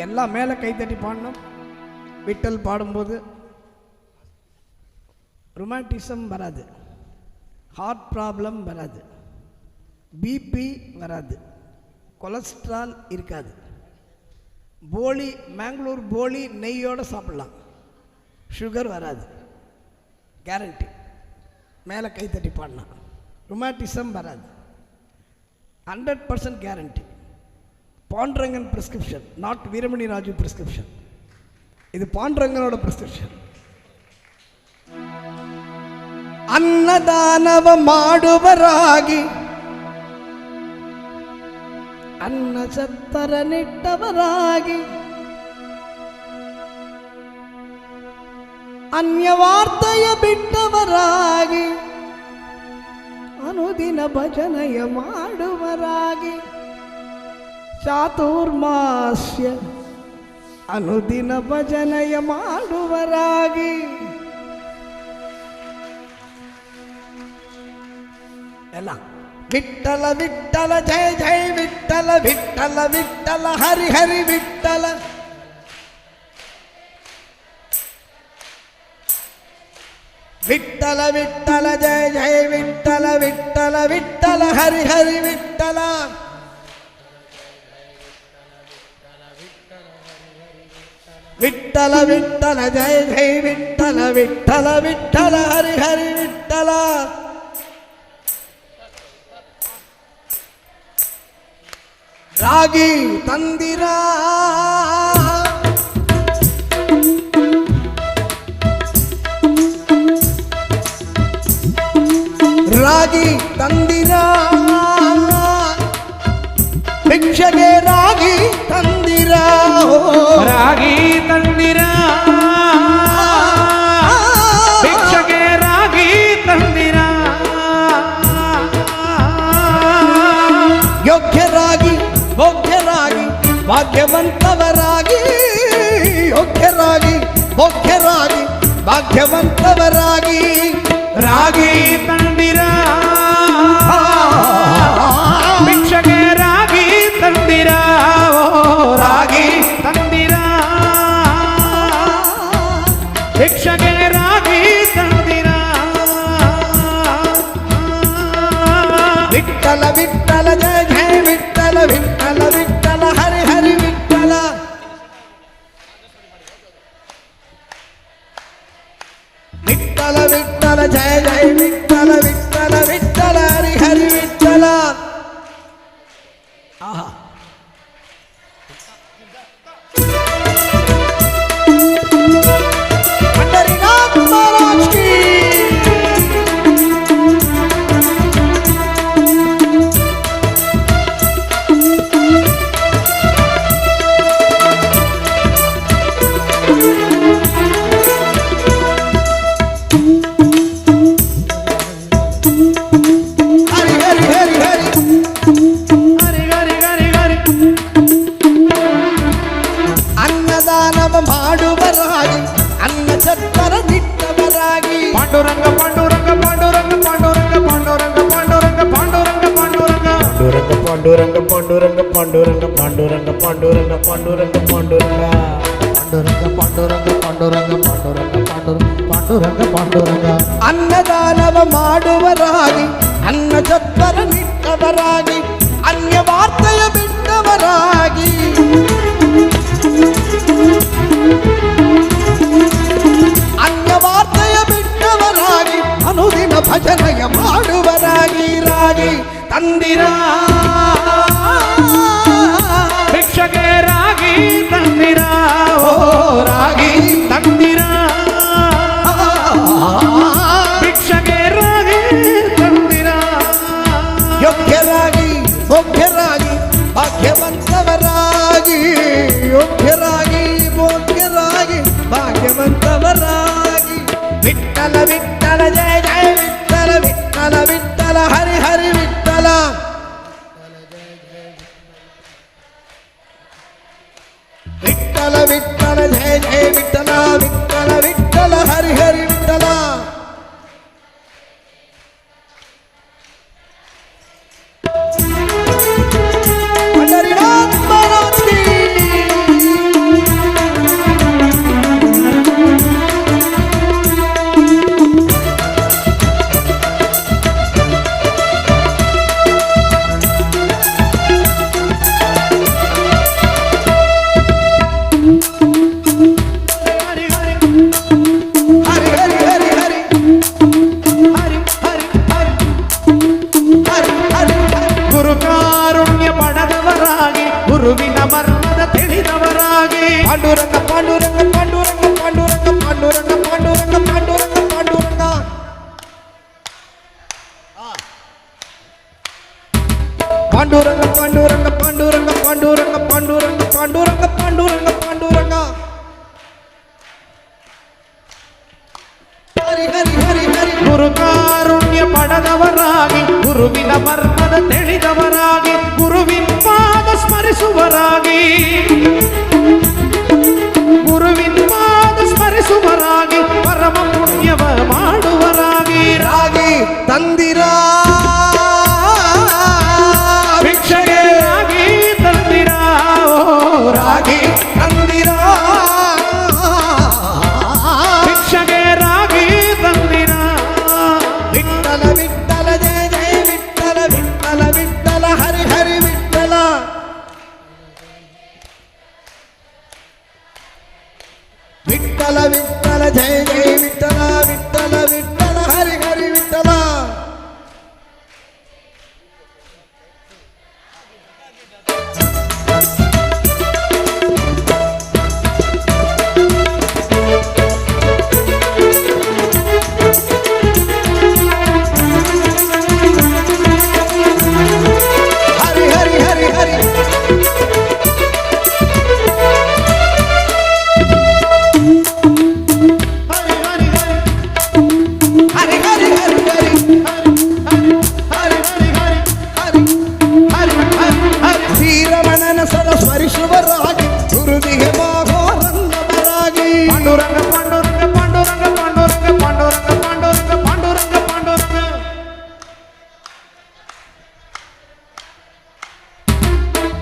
எல்லாம் மேலே கைத்தட்டி பாடணும். விட்டல் பாடும்போது ரொமாட்டிசம் வராது. ஹார்ட் ப்ராப்ளம் வராது. பிபி வராது. கொலஸ்ட்ரால் இருக்காது. போலி மேங்களூர் போலி நெய்யோடு சாப்பிட்லாம். சுகர் வராது. கேரண்டி மேலே கைத்தட்டி பாடலாம். ரொமாட்டிசம் வராது. Hundred percent guarantee Pandarangan prescription not Veeramani Raju prescription இது பாண்டரங்கனோட பிரிஸ்கிரிப்ஷன் ಅನ್ನದಾನವ ಮಾಡುವರಾಗಿ ಅನ್ನ ಸತ್ತರ ನಿಟ್ಟವರಾಗಿ ಅನ್ಯವಾರ್ತೆಯ ಬಿಟ್ಟವರಾಗಿ ಅನುದಿನ ಭಜನೆಯ ಮಾಡುವರಾಗಿ ಚಾತುರ್ಮಾಸ್ಯ ಅನುದಿನ ಭಜನೆಯ ಮಾಡುವರಾಗಿ. ಎಲ್ಲ. ವಿಠಲ ವಿಠಲ ಜಯ ಜಯ ವಿಠಲ ವಿಠಲ ವಿಠಲ ಹರಿ ಹರಿ ವಿಠಲ ವಿಠಲ ವಿಠಲ ಜಯ ಜಯ ವಿಠಲ ವಿಠಲ ವಿಠಲ ಹರಿ ಹರಿ ವಿಠಲ விட்டல விட்டல ஜெய ஜெய் விட்டல விட்டல விட்டல ஹரி ஹரி விட்டல. ராகி தந்திரா. ಭಾಗ್ಯವಂತವರಾಗಿ ಯೋಗ್ಯರಾಗಿ ಭೋಗ್ಯರಾಗಿ ಭಾಗ್ಯವಂತವರಾಗಿ ರಾಗಿ ತಂದಿರ. ಭಿಕ್ಷಗೆ ರಾಗಿ ತಂದಿರ. ರಾಗಿ ತಂದಿರ. ಭಿಕ್ಷಗೆ విఠల విఠల జయ జయ విఠల ಅನ್ನದಾನವ ಮಾಡುವರಾಗಿ ಅನ್ನ ಚತ್ತರ ನಿಟ್ಟವರಾಗಿ ಪಾಂಡುರಂಗ ಪಾಂಡುರಂಗ ಪಾಂಡುರಂಗ ಪಾಂಡುರಂಗ ಪಾಂಡುರಂಗ ಪಾಂಡುರಂಗ ಪಾಂಡುರಂಗ ಪಾಂಡುರಂಗ ಪಾಂಡುರಂಗ ಪಾಂಡುರಂಗ ಪಾಂಡುರಂಗ ಪಾಂಡುರಂಗ ಪಾಂಡುರಂಗ ಪಾಂಡುರಂಗ ಪಾಂಡುರಂಗ ಪಾಂಡುರಂಗ ಪಾಂಡುರಂಗ ಪಾಂಡುರಂಗ ಪಾಂಡುರಂಗ ಪಾಂಡುರಂಗ ಪಾಂಡುರಂಗ ಅನ್ನದಾನವ ಮಾಡುವರಾಗಿ ಅನ್ನ ಚತ್ತರ ನಿಟ್ಟವರಾಗಿ ಅನ್ಯ அஜனய மாடுவராகி ராகி தந்திரா. பாண்டூரங்க பாண்டூரங்க பாண்டூரங்க பாண்டூரங்க பாண்டூரங்க பாண்டூரங்க பாண்டூரங்க பாண்டூரங்க. ஹரி ஹரி ஹரி ஹரி. குருகாருண்ய படதவராகி குருவின மர்மத தெளிதவராகி குருவின் பாத ஸ்மரிசுவராகி.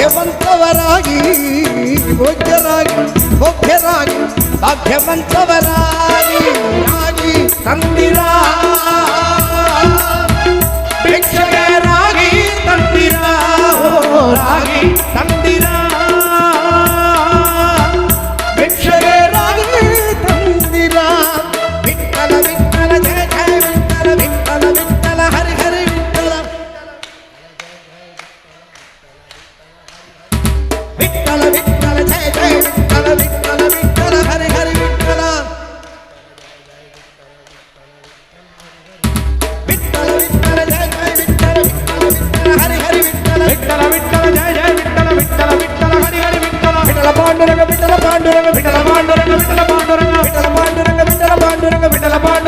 ಭಾಗ್ಯವಂತವರಾಗಿ ಭೋಜ್ಯರಾಗಿ ಭೋಗ್ಯರಾಗಿ ಭಾಗ್ಯವಂತವರಾಗಿ ತಂದಿರಾ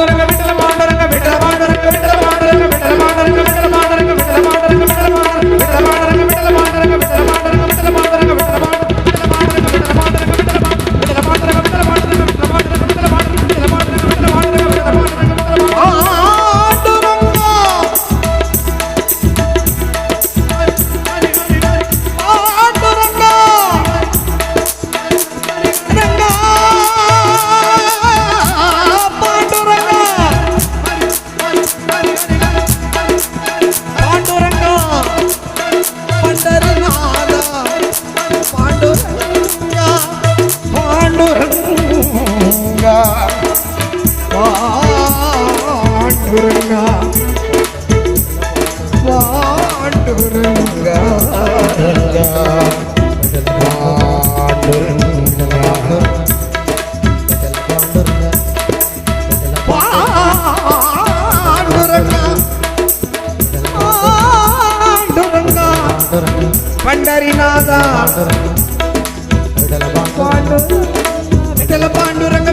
Cuando முருங்கா பாண்டு முருங்கா பண்டரிநாதா. பாண்டு. பாண்டுரங்க.